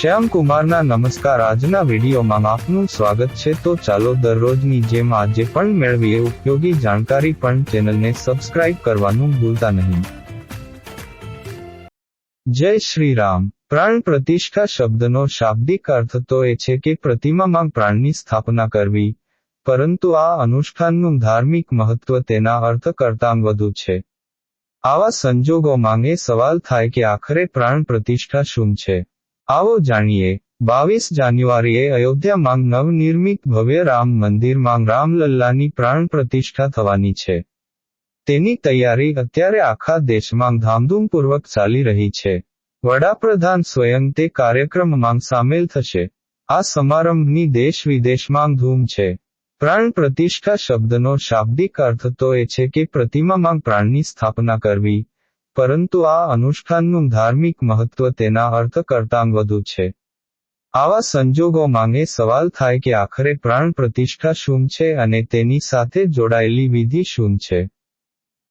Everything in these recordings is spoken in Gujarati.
શ્યામ કુમારના નમસ્કાર. આજના વિડીયોમાં આપનું સ્વાગત છે. તો ચાલો દરરોજની જેમ આજે પણ મેળવીએ ઉપયોગી જાણકારી પણ ચેનલને સબસ્ક્રાઇબ કરવાનું ભૂલતા નહીં. જય શ્રી રામ. પ્રાણ પ્રતિષ્ઠા શબ્દનો શાબ્દિક અર્થ તો એ છે કે પ્રતિમામાં પ્રાણની સ્થાપના કરવી, પરંતુ આ અનુષ્ઠાનનું ધાર્મિક મહત્વ તેના અર્થ કરતાં વધુ છે. આવા સંજોગોમાં એ સવાલ થાય કે આખરે પ્રાણ પ્રતિષ્ઠા શું છે? આવો જાણીએ, બાવીસ જાન્યુઆરીએ અયોધ્યામાં નવનિર્મિત ભવ્ય રામ મંદિરમાં રામલલ્લાની પ્રાણ પ્રતિષ્ઠા થવાની છે. તેની તૈયારી અત્યારે આખા દેશમાં ધામધૂમપૂર્વક ચાલી રહી છે. વડાપ્રધાન સ્વયં તે કાર્યક્રમમાં સામેલ થશે. આ સમારંભની દેશ વિદેશમાં ધૂમ છે. પ્રાણ પ્રતિષ્ઠા શબ્દનો શાબ્દિક અર્થ તો એ છે કે પ્રતિમામાં પ્રાણની સ્થાપના કરવી પરંતુ આ અનુષ્ઠાનનું ધાર્મિક મહત્વ તેના અર્થ કરતાં વધુ છે. આવા સંજોગોમાં એ સવાલ થાય કે આખરે પ્રાણ પ્રતિષ્ઠા શું છે અને તેની સાથે જોડાયેલી વિધિ શું છે?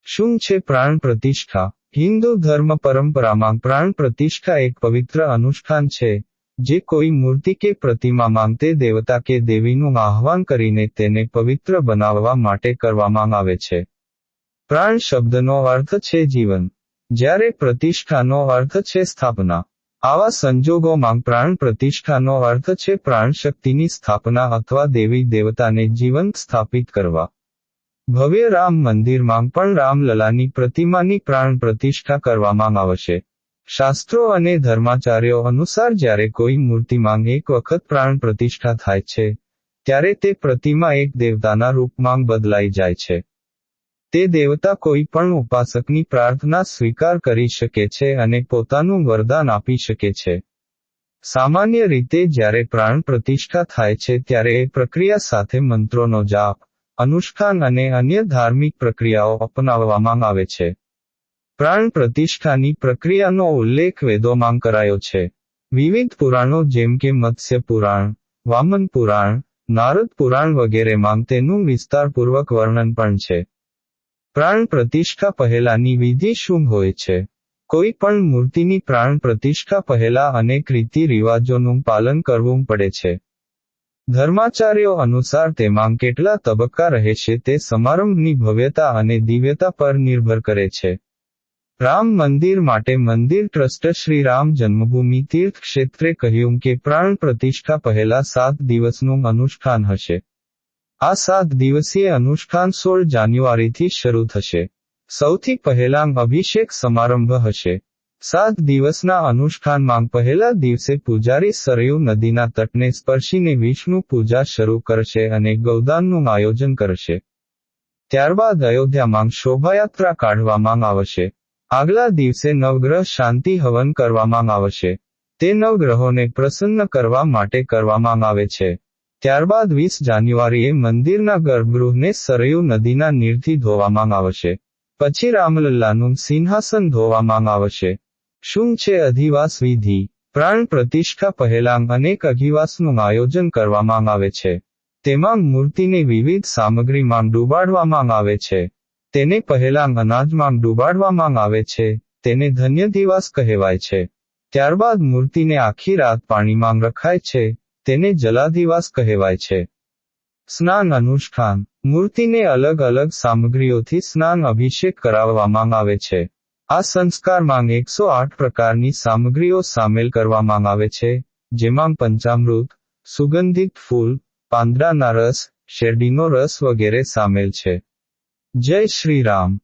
શું છે પ્રાણ પ્રતિષ્ઠા? હિન્દુ ધર્મ પરંપરામાં પ્રાણ પ્રતિષ્ઠા એક પવિત્ર અનુષ્ઠાન છે, જે કોઈ મૂર્તિ કે પ્રતિમામાં તે દેવતા કે દેવીનું આહવાન કરીને તેને પવિત્ર બનાવવા માટે કરવામાં આવે છે. પ્રાણ શબ્દનો અર્થ છે જીવન. જ્યારે પ્રતિષ્ઠાનો અર્થ છે સ્થાપના. આવા સંજોગોમાં પ્રાણ પ્રતિષ્ઠાનો અર્થ છે પ્રાણ શક્તિની સ્થાપના અથવા દેવી દેવતાને જીવંત સ્થાપિત કરવા. ભવ્ય રામ મંદિરમાં પણ રામલલાની પ્રતિમાની પ્રાણ પ્રતિષ્ઠા કરવામાં આવશે. શાસ્ત્રો અને ધર્માચાર્યો અનુસાર જ્યારે કોઈ મૂર્તિમાં એક વખત પ્રાણ પ્રતિષ્ઠા થાય છે, ત્યારે તે પ્રતિમા એક દેવતાના રૂપમાં બદલાઈ જાય છે. તે દેવતા કોઈ પણ ઉપાસકની પ્રાર્થના સ્વીકાર કરી શકે છે અને પોતાનું વરદાન આપી શકે છે. સામાન્ય રીતે જ્યારે પ્રાણ પ્રતિષ્ઠા થાય છે ત્યારે એ પ્રક્રિયા સાથે મંત્રોનો જાપ, અનુષ્ઠાન અને અન્ય ધાર્મિક પ્રક્રિયાઓ અપનાવવામાં આવે છે. પ્રાણ પ્રતિષ્ઠાની પ્રક્રિયાનો ઉલ્લેખ વેદોમાં કરાયો છે. વિવિધ પુરાણો જેમ કે મત્સ્ય પુરાણ, વામન પુરાણ, નારદ પુરાણ વગેરેમાં તેનું વિસ્તારપૂર્વક વર્ણન પણ છે. પ્રાણ પ્રતિષ્ઠા પહેલાની વિધિ શું હોય છે? કોઈ પણ મૂર્તિની પ્રાણ પ્રતિષ્ઠા પહેલા અનેક રીતિ રિવાજોનું પાલન કરવું પડે છે. ધર્માચાર્યો અનુસાર તેમાં કેટલા તબક્કા રહેશે તે સમારંભની ભવ્યતા અને દિવ્યતા પર નિર્ભર કરે છે. રામ મંદિર માટે મંદિર ટ્રસ્ટ શ્રી રામ જન્મભૂમિ તીર્થ ક્ષેત્રે કહ્યું કે પ્રાણ પ્રતિષ્ઠા પહેલા સાત દિવસનું અનુષ્ઠાન હશે. આ સાત દિવસીય અનુષ્ઠાન સોળ જાન્યુઆરીથી શરૂ થશે. સૌથી પહેલાં અભિષેક સમારંભ હશે. સાત દિવસના અનુષ્ઠાનમાં પહેલા દિવસે પૂજારી સરયુ નદીના તટને સ્પર્શીને વિષ્ણુ પૂજા શરૂ કરશે અને ગૌદાનનું આયોજન કરશે. ત્યારબાદ અયોધ્યામાં શોભાયાત્રા કાઢવામાં આવશે. આગલા દિવસે નવગ્રહ શાંતિ હવન કરવામાં આવશે. તે નવગ્રહોને પ્રસન્ન કરવા માટે કરવામાં આવે છે. ત્યારબાદ વીસ જાન્યુઆરીએ મંદિરના ગર્ભગૃહને સરયુ નદીના નીરથી ધોવામાં આવશે. પછી રામલલ્લાનું સિંહાસન ધોવામાં આવશે. શું છે અધિવાસ વિધિ? પ્રાણ પ્રતિષ્ઠા પહેલાં અનેક અધિવાસનું આયોજન કરવામાં આવે છે. તેમાં મૂર્તિને વિવિધ સામગ્રીમાં ડૂબાડવામાં આવે છે. તેને પહેલાં અનાજમાં ડૂબાડવામાં આવે છે. તેને ધન્ય દિવાસ કહેવાય છે. ત્યારબાદ મૂર્તિને આખી રાત પાણીમાં રખાય છે. તેને જલાધિવાસ કહેવાય છે. સ્નાન અનુષ્ઠાન, મૂર્તિને અલગ અલગ સામગ્રીઓથી સ્નાન અભિષેક કરાવવામાં આવે છે. આ સંસ્કારમાં એકસો આઠ પ્રકારની સામગ્રીઓ સામેલ કરવામાં આવે છે, જેમાં પંચામૃત, સુગંધિત ફૂલ, પાંદડાના રસ, શેરડીનો રસ વગેરે સામેલ છે. જય શ્રી રામ.